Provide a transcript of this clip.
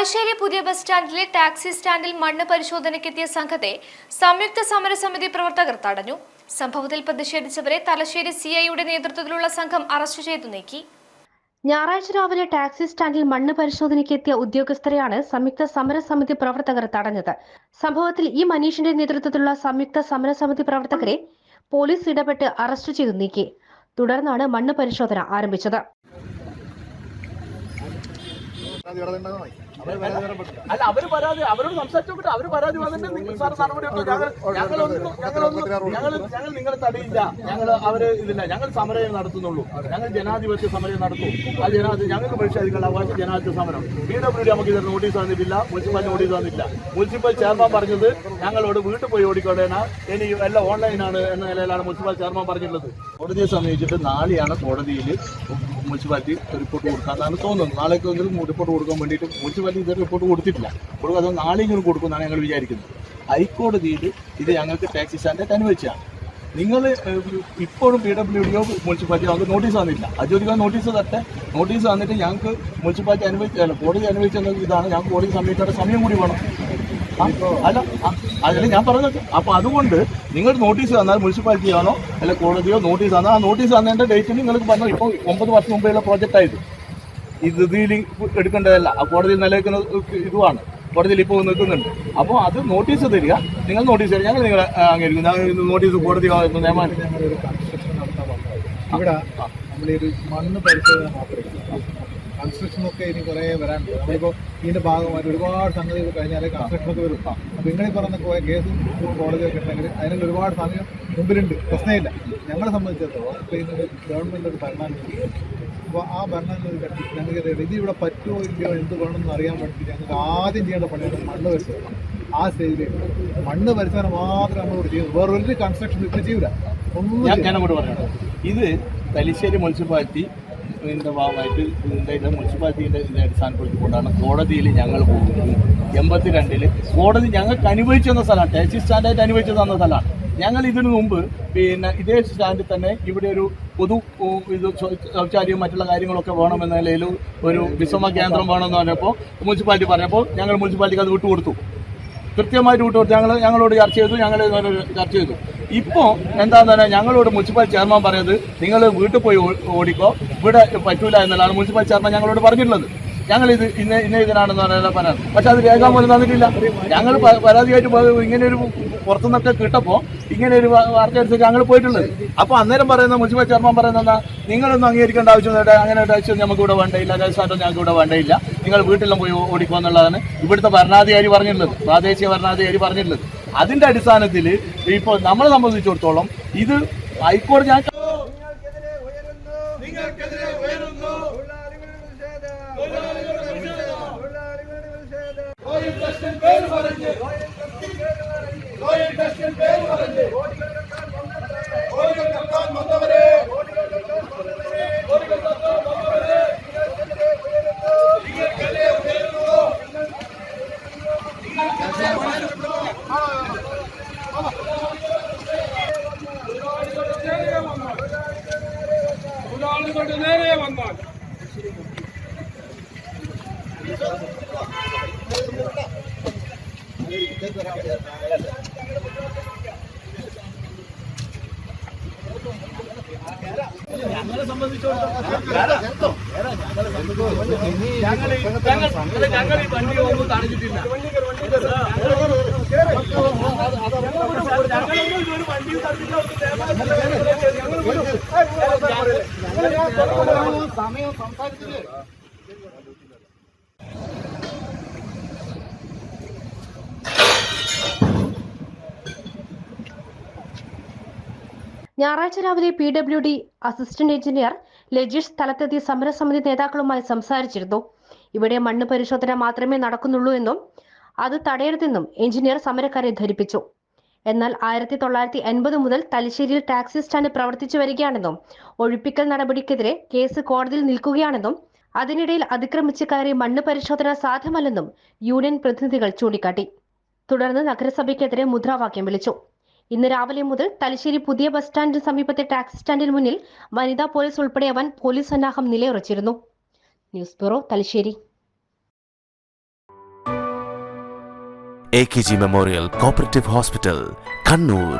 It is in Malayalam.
തലശ്ശേരി പുതിയ ബസ് സ്റ്റാൻഡിലെ ടാക്സി സ്റ്റാൻഡിൽ മണ്ണ് പരിശോധനയ്ക്കെത്തിയ സംഘത്തെ സംയുക്ത സമരസമിതി പ്രവർത്തകർ തടഞ്ഞു. സംഭവത്തിൽ പ്രതിഷേധിച്ചവരെ തലശ്ശേരി സി ഐയുടെ നേതൃത്വത്തിലുള്ള സംഘം അറസ്റ്റ് ചെയ്തു നീക്കി. ഞായറാഴ്ച രാവിലെ ടാക്സി സ്റ്റാൻഡിൽ മണ്ണ് പരിശോധനയ്ക്ക് എത്തിയ ഉദ്യോഗസ്ഥരെയാണ് സംയുക്ത സമരസമിതി പ്രവർത്തകർ തടഞ്ഞത്. സംഭവത്തിൽ ഈ മനീഷിന്റെ നേതൃത്വത്തിലുള്ള സംയുക്ത സമരസമിതി പ്രവർത്തകരെ പോലീസ് ഇടപെട്ട് അറസ്റ്റ് ചെയ്തു നീക്കി. തുടർന്നാണ് മണ്ണ് പരിശോധന ആരംഭിച്ചത്. അല്ല അവർ പരാതി അവരോട് സംസാരിച്ചോട്ടെ അവർ പരാതി വന്നിട്ട് സാർ നടപടി ഞങ്ങളൊന്നും ഞങ്ങൾ ഞങ്ങൾ നിങ്ങളെ തടയില്ല. ഞങ്ങൾ അവർ ഇതില്ല. ഞങ്ങൾ സമരം നടത്തുന്നുള്ളൂ. ഞങ്ങൾ ജനാധിപത്യ സമരം നടത്തും. ആ ജനാധിപത്യ ഞങ്ങൾക്ക് പരിശോധിക്കാനുള്ള അവകാശം ജനാധിപത്യ സമരം. പി ഡബ്ല്യു ഡി നമുക്ക് ഇതിന് നോട്ടീസ് തന്നിട്ടില്ല. മുനിസിപ്പൽ നോട്ടീസ് തന്നില്ല മുനിസിപ്പൽ ചെയർമാൻ പറഞ്ഞത് ഞങ്ങളോട് വീട്ടിൽ പോയി ഓടിക്കോടേന ഇനി എല്ലാം ഓൺലൈനാണ് എന്ന നിലയിലാണ് മുനിസിപ്പൽ ചെയർമാൻ പറഞ്ഞിട്ടുള്ളത്. കോടതിയെ സമീപിച്ചിട്ട് നാളെയാണ് കോടതിയിൽ മുനിസിപ്പാലിറ്റി റിപ്പോർട്ട് കൊടുക്കാമെന്നാണ് തോന്നുന്നത്. നാളേക്കെങ്കിലും റിപ്പോർട്ട് കൊടുക്കാൻ വേണ്ടിയിട്ട് മുനിസിപ്പാലിറ്റി ഇതുവരെ റിപ്പോർട്ട് കൊടുത്തിട്ടില്ല. അപ്പോൾ അത് നാളെയെങ്കിലും കൊടുക്കുമെന്നാണ് ഞങ്ങൾ വിചാരിക്കുന്നത്. ഹൈക്കോടതിയിൽ ഇത് ഞങ്ങൾക്ക് ടാക്സി സ്റ്റാൻഡേർഡ് അനുവദിച്ചാണ് നിങ്ങൾ ഇപ്പോഴും പി ഡബ്ല്യു ഡിയോ മുനിസിപ്പാലിറ്റി അവർക്ക് നോട്ടീസ് തന്നില്ല അജോദിക്കാൻ നോട്ടീസ് തട്ടെ നോട്ടീസ് തന്നിട്ട് ഞങ്ങൾക്ക് മുനിസിപ്പാലിറ്റി അനുവദിച്ചല്ല കോടതി അനുവദിച്ചെന്ന ഇതാണ്. ഞങ്ങൾക്ക് കോടതി സമയത്തോടെ സമയം കൂടി വേണം. അല്ല അല്ല ഞാൻ പറഞ്ഞത് അപ്പൊ അതുകൊണ്ട് നിങ്ങൾ നോട്ടീസ് തന്നാൽ മുനിസിപ്പാലിറ്റി ആണോ അല്ല കോടതിയോ നോട്ടീസ് തന്നാൽ ആ നോട്ടീസ് തന്നതിന്റെ ഡേറ്റിൽ നിങ്ങൾക്ക് പറഞ്ഞു ഇപ്പോൾ ഒമ്പത് വർഷം മുമ്പേയുള്ള പ്രോജക്റ്റ് ആയത്. ഇത് ഇതിൽ എടുക്കേണ്ടതല്ല. കോടതിയിൽ നിലനിൽക്കുന്ന ഇതുമാണ് കോടതിയിൽ ഇപ്പോൾ നിൽക്കുന്നുണ്ട്. അപ്പോൾ അത് നോട്ടീസ് തരിക. നിങ്ങൾ നോട്ടീസ് തരിക. ഞങ്ങൾ നിങ്ങൾ ആ, അംഗീകരിക്കും. ഞങ്ങൾ നോട്ടീസ് കോടതി നിയമം ഇവിടെ നമ്മൾ ഒരു മണ്ണ് പരിശോധന മാത്രമേ കൺസ്ട്രക്ഷൻ ഒക്കെ ഇനി കുറേ വരാനുണ്ട്. നമ്മളിപ്പോൾ ഇതിന്റെ ഭാഗമായിട്ട് ഒരുപാട് സംഗതികൾ കഴിഞ്ഞാൽ കൺസ്ട്രക്ഷൻ ഒക്കെ വരും. അപ്പോൾ ഇങ്ങനെ പറഞ്ഞ കുറെ കേസും കോടതിയൊക്കെ ഉണ്ടെങ്കിൽ അതിനുള്ള ഒരുപാട് സമയം മുമ്പിലുണ്ട്. പ്രശ്നമില്ല. ഞങ്ങളെ സംബന്ധിച്ചിടത്തോളം ഇപ്പോൾ ഇന്നൊരു ഗവൺമെന്റ് ഒരു ഭരണം അപ്പോൾ ആ ഭരണം ഞങ്ങൾക്ക് ഇത് ഇവിടെ പറ്റുമോ ഇല്ലയോ എന്ത് വേണമെന്ന് അറിയാൻ വേണ്ടി ഞങ്ങൾക്ക് ആദ്യം ചെയ്യേണ്ട പണിയാണ് മണ്ണ് പരിശോധന. ആ സ്റ്റേജിൽ മണ്ണ് പരിശോധന മാത്രമേ നമ്മളോട് ചെയ്യുന്നത് വേറെ ഒരു കൺസ്ട്രക്ഷൻ ഇപ്പോൾ ചെയ്യൂല. ഒന്നും ഞാൻ അങ്ങോട്ട് ഇത് തലശ്ശേരി മുനിസിപ്പാലിറ്റി ഇതിന്റെ ഭാഗമായിട്ട് മുനിസിപ്പാലിറ്റിന്റെ മുനിസിപ്പാലിറ്റിന്റെ ഇതിന്റെ അടിസ്ഥാനപ്പെടുത്തിക്കൊണ്ടാണ് കോടതിയിൽ ഞങ്ങൾ പോകുന്നത്. എൺപത്തി രണ്ടിൽ കോടതി ഞങ്ങൾക്ക് അനുവദിച്ചു തന്ന സ്ഥലമാണ്. ടാക്സി സ്റ്റാൻഡായിട്ട് അനുവദിച്ചു തന്ന സ്ഥലമാണ്. ഞങ്ങൾ ഇതിനു മുമ്പ് പിന്നെ ഇതേ സ്റ്റാൻഡിൽ തന്നെ ഇവിടെ ഒരു പൊതു ഇത് ശൗചാലയം മറ്റുള്ള കാര്യങ്ങളൊക്കെ വേണമെന്ന നിലയിൽ ഒരു വിശ്രമ കേന്ദ്രം വേണമെന്ന് പറഞ്ഞപ്പോൾ മുനിസിപ്പാലിറ്റി പറഞ്ഞപ്പോൾ ഞങ്ങൾ മുനിസിപ്പാലിറ്റിക്ക് അത് വിട്ടുകൊടുത്തു. കൃത്യമായിട്ട് വിട്ടുകൊടുത്തു ഞങ്ങൾ ഞങ്ങളോട് ചർച്ച ചെയ്തു. ഞങ്ങൾ ചർച്ച ചെയ്തു. ഇപ്പോൾ എന്താണെന്ന് പറഞ്ഞാൽ ഞങ്ങളോട് മുനിസിപ്പൽ ചെയർമാൻ പറയുന്നത് നിങ്ങൾ വീട്ടിൽ പോയി ഓടിക്കോ. ഇവിടെ പറ്റൂല എന്നുള്ളതാണ് മുനിസിപ്പൽ ചെയർമാൻ ഞങ്ങളോട് പറഞ്ഞിട്ടുള്ളത്. ഞങ്ങൾ ഇത് ഇന്ന ഇന്ന ഇതിനാണെന്ന് പറഞ്ഞാൽ പറയാം പക്ഷെ അത് രേഖാമൂലം തന്നിട്ടില്ല. ഞങ്ങൾ പരാതിയായിട്ട് ഇങ്ങനെ ഒരു പുറത്തുനിന്നൊക്കെ കിട്ടപ്പോൾ ഇങ്ങനെ ഒരു വാർത്ത എടുത്തിട്ട് ഞങ്ങൾ പോയിട്ടുള്ളത് അപ്പോൾ അന്നേരം പറയുന്ന മുജിബ ചെയർമാൻ പറയുന്നത് എന്താ നിങ്ങളൊന്നും അംഗീകരിക്കേണ്ട ആവശ്യമൊന്നുമില്ല അങ്ങനെ ഒരു ആവശ്യം നമുക്ക് ഇവിടെ വേണ്ടയില്ല രജിസ്ട്രാറ്റോ ഞങ്ങൾക്ക് ഇവിടെ വേണ്ടയില്ല നിങ്ങൾ വീട്ടിലും പോയി ഓടിക്കുക എന്നുള്ളതാണ് ഇവിടുത്തെ ഭരണാധികാരി പറഞ്ഞിട്ടുള്ളത് പ്രാദേശിക ഭരണാധികാരി പറഞ്ഞിട്ടുള്ളത് അതിന്റെ അടിസ്ഥാനത്തിൽ ഇപ്പോൾ നമ്മളെ സംബന്ധിച്ചിടത്തോളം ഇത് ഹൈക്കോടതി ഞാൻ തൊഴിലാളികളുടെ ഞങ്ങളെ സംബന്ധിച്ചിടത്തോളം ഞങ്ങൾ ഞങ്ങൾ ഈ വണ്ടി ഒന്നും തടഞ്ഞിട്ടില്ല സമയം സംസാരിച്ചില്ലേ ഞായറാഴ്ച രാവിലെ P W D assistant engineer Lajeesh സ്ഥലത്തെത്തി സമരസമിതി നേതാക്കളുമായി സംസാരിച്ചിരുന്നു. ഇവിടെ മണ്ണ് പരിശോധന മാത്രമേ നടക്കുന്നുള്ളൂ എന്നും അത് തടയരുതെന്നും എഞ്ചിനീയർ സമരക്കാരെ ധരിപ്പിച്ചു. എന്നാൽ ആയിരത്തി തൊള്ളായിരത്തി എൺപത് മുതൽ തലശ്ശേരിയിൽ ടാക്സി സ്റ്റാൻഡ് പ്രവർത്തിച്ചു വരികയാണെന്നും ഒഴിപ്പിക്കൽ നടപടിക്കെതിരെ കേസ് കോടതിയിൽ നിൽക്കുകയാണെന്നും അതിനിടയിൽ അതിക്രമിച്ച് കയറി മണ്ണ് പരിശോധന സാധ്യമല്ലെന്നും യൂണിയൻ പ്രതിനിധികൾ ചൂണ്ടിക്കാട്ടി. തുടർന്ന് നഗരസഭയ്ക്കെതിരെ മുദ്രാവാക്യം വിളിച്ചു. ഇന്ന് രാവിലെ മുതൽ തലശ്ശേരി പുതിയ ബസ് സ്റ്റാൻഡിന് സമീപത്തെ ടാക്സി സ്റ്റാൻഡിന് മുന്നിൽ വനിതാ പോലീസ് ഉൾപ്പെടെ അവൻ പോലീസ് സന്നാഹം നിലയുറച്ചിരുന്നു. News bureau Thalassery. A K G memorial cooperative hospital Kannur